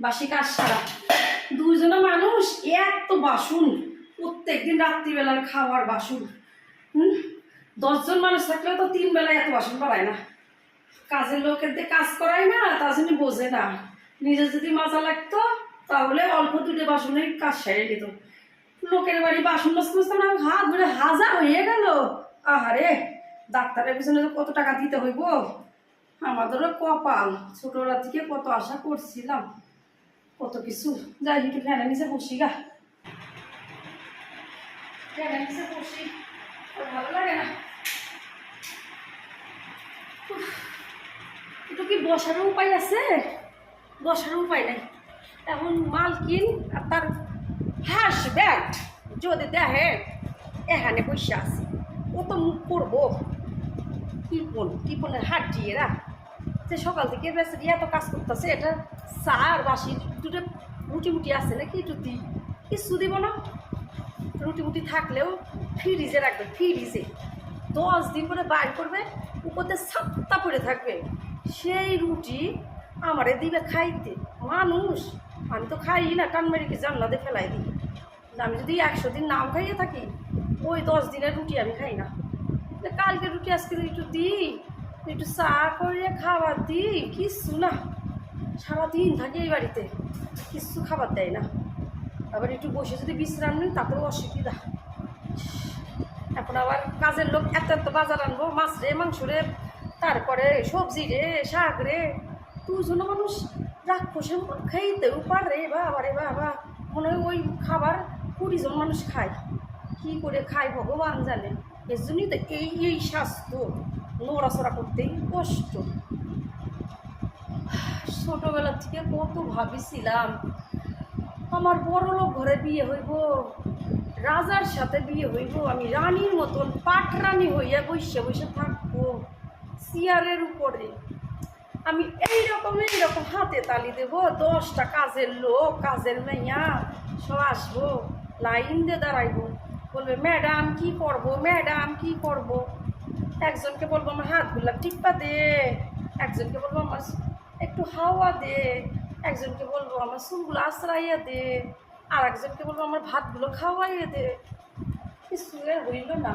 বাসি কাজ সারা দুইজনে মানুষ এত বাসন। প্রত্যেকদিন রাত্রিবেলার খাওয়ার বাসন। হুম? দশজন মানুষ থাকলে তো তিন বেলায় এত বাসন বাড়ায় না। কাজের লোকের দিয়ে কাজ করায় না তার জন্য বোঝে না। নিজে যদি মাজা লাগতো, তাহলে অল্প দুটো বাসনের কাজ সেরে নিত। লোকের বাড়ি বাসন মাজতে মাজতে আমার হাত ধরে হাজার হয়ে গেল। আহারে, ডাক্তারের পিছনে কত টাকা দিতে হইব? আমাদেরও কপাল। ছোটবেলা থেকে কত আশা করছিলাম। কত কিছু। যাই, একটু ফ্যানের নিচে বসি গা। ফ্যানের নিচে বসি। ভালো লাগে না। একটু কি বসারও উপায় আছে? বসারও উপায় নাই। এখন মালকিন আর তার হাঁস ব্যাট যদি দেখে, এখানে পয়সা আছে। ও তো মুখ করব। টিপন, টিপনের হাট দিয়ে রা যে সকাল থেকে বেচারি এত কাজ করতেছে এটা চা আর বাসি দুটো রুটি মুটি আছে নাকি একটু দিই। কিছু দিব না। রুটি মুটি থাকলেও ফ্রিজে রাখবে ফ্রিজে দশ দিন করে বাইর করবে উপরে সাতটা পড়ে থাকবে। সেই রুটি আমারে দিবে খাইতে। মানুষ আমি তো খাই না টান জানলাতে ফেলাই দিই। আমি যদি একশো দিন নাম খাইয়ে থাকি ওই দশ দিনের রুটি আমি খাই না, কালকে রুটি আজকে একটু দিই। একটু চা করে খাবার দিই, কিচ্ছু না। সারাদিন থাকে এই বাড়িতে, কিচ্ছু খাবার দেয় না। আবার একটু বসে যদি বিশ্রাম নিই, তাতেও অসুবিধা। এখন আবার কাজের লোক এত এত বাজার আনব, মাছ রে, মাংস রে, তারপরে সবজি রে, শাক রে। দুজনে মানুষ রাক্ষসের মতন খাইতেও পারে, বাবা রে, বাবা। মনে হয় ওই খাবার কুড়ি জন মানুষ খায়। কি করে খায় ভগবান জানে। এর জন্যই তো এই এই স্বাস্থ্য। নড়াচড়া করতেই কষ্ট। ছোটবেলা থেকে কত ভাবিছিলাম, আমার বড় লোক ঘরে বিয়ে হইব, রাজার সাথে বিয়ে হইব, আমি রানীর মতন পাট রানী হইয়া বসে বসে থাকব চেয়ারের উপরে। আমি এই রকম এই রকম হাতে তালি দেব, দশটা কাজের লোক, কাজের মেয়া, সব আসব, লাইন দিয়ে দাঁড়াইবো। বলবে, ম্যাডাম, কি করব? ম্যাডাম, কি করব? একজনকে বলব আমার হাতগুলা টিপ্পা দে, একজনকে বলব আমার একটু হাওয়া দে, একজনকে বলব আমার চুলগুলো আশ্রাইয়া দে, আর একজনকে বলব আমার ভাতগুলো খাওয়াইয়ে দে। কিছু হইল না।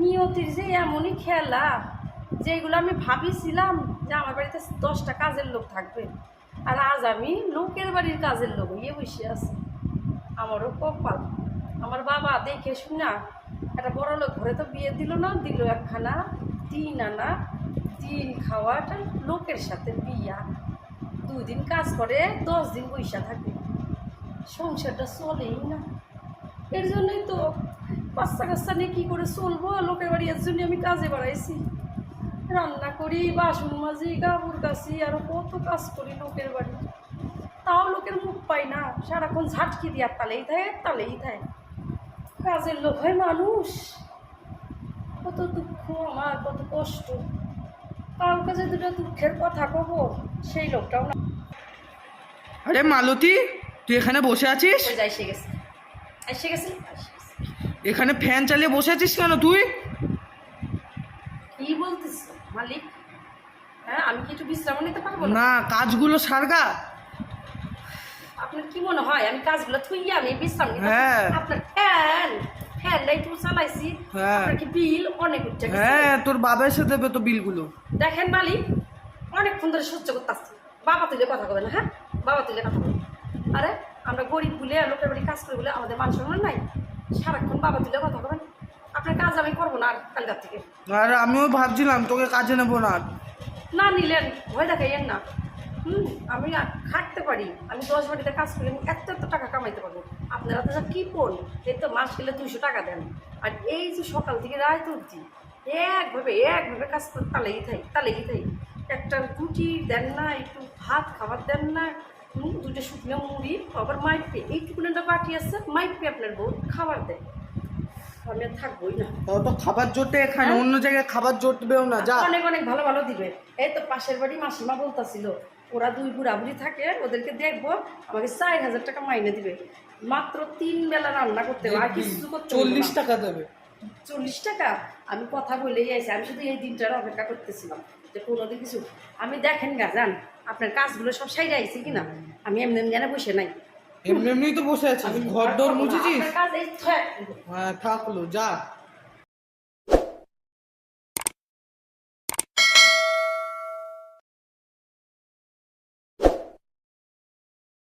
নিয়তির যে এমনই খেলা যেগুলো আমি ভাবিছিলাম যে আমার বাড়িতে দশটা কাজের লোক থাকবে, আর আজ আমি লোকের বাড়ির কাজের লোক ইয়ে বসে আছি। আমারও কপাল। আমার বাবা দেখে শুনা একটা বড় লোক ঘরে তো বিয়ে দিল না, দিল একখানা তিন আনা দিন খাওয়াটা লোকের সাথে বিয়া। দুই দিন কাজ করে, দশ দিন পয়সা থাকে। সংসারটা চলেই না। এর জন্যই তো বাচ্চা কাচ্চা নিয়ে কী করে চলবো? লোকের বাড়ি এর জন্য আমি কাজে বাড়াইছি। রান্না করি, বাসন মাজি, কাপড় কাছি আরও কত কাজ করি লোকের বাড়ি। তাও লোকের মুখ পাই না। সারাক্ষণ ঝাটকি দিয়ে তালেই থাকে তালেই থাকে কাজের লোক হয় মানুষ। কত দুঃখ আমার কত কষ্ট। কার কাছে দুটো দুঃখের কথা কব সেই লোকটাও না। আরে মালতী তুই এখানে বসে আছিস? এসে গেছে। এসে গেছে। এখানে ফ্যান চালিয়ে বসে আছিস কেন তুই? কি বলতিস মালিক? হ্যাঁ আমি কি একটু বিশ্রাম নিতে পারব না? কাজগুলো সারগা। আপনার কি মনে হয় আমি কাজগুলো থুইয়া আমি বিশ্রাম নিতে হ্যাঁ। আপনার ফ্যানটা একটু চালাইছি হ্যাঁ। কি বিল অনেক উঠছে হ্যাঁ তোর বাবা এসে দেবে তো বিলগুলো। দেখেন মালিক অনেকক্ষণ ধরে সহ্য করতেছি। বাবা তুলে কথা কবে না হ্যাঁ? বাবা তুলে কথা বলে আরে আমরা গরিব বলে লোকের বাড়ি কাজ করি বলে আমাদের মান সম্মান নাই। সারাক্ষণ বাবা তুলে কথা কবেন আপনার কাজ আমি করব না আর কালকার থেকে। আর আমিও ভাবছিলাম তোকে কাজে নেব না। না নিলেন ভয় দেখাইয়েন না। হুম, আমি খাটতে পারি। আমি দশ বাড়িতে কাজ করি, আমি এত এত টাকা কামাইতে পারব। আপনারা তো কী পড় এই তো মাস গেলে দুইশো টাকা দেন। আর এই যে সকাল থেকে রায় তুলছি একভাবে একভাবে কাজ তালেই থাই তালেই থাই। একটা রুটি দেন না, একটু ভাত, খাবার দেন না দুটো শুকনো মুড়ি, আবার মাইপে এইটুকুন একটা বাটি আছে, মাইপে আপনার বউ খাবার দেয়। আমি থাকবোই না। তো খাবার জোটে এখানে হ্যাঁ? অন্য জায়গায় খাবার জোটবেও না যা। অনেক অনেক ভালো ভালো দিবে। এই তো পাশের বাড়ি মাসিমা বলতাছিল ওরা দুই বুড়াবুড়ি থাকে ওদেরকে দেখব আমাকে চার হাজার টাকা মাইনে দিবে। মাত্র তিন বেলা রান্না করতে হবে আর কিছু করতে চল্লিশ টাকা দেবে। চল্লিশ টাকা? আমি কথা বলেই আমি শুধু এই দিনটার অপেক্ষা করতেছিলাম যে কোনোদিন কিছু আমি দেখেন গা যান আপনার কাজগুলো সব সাইডে আইছি কিনা? আমি এমনি এমনি জানে বসে নাই। এমনি এমনি তো বসে আছিস ঘর ডোর মুছেছিস। হ্যাঁ থাকল যা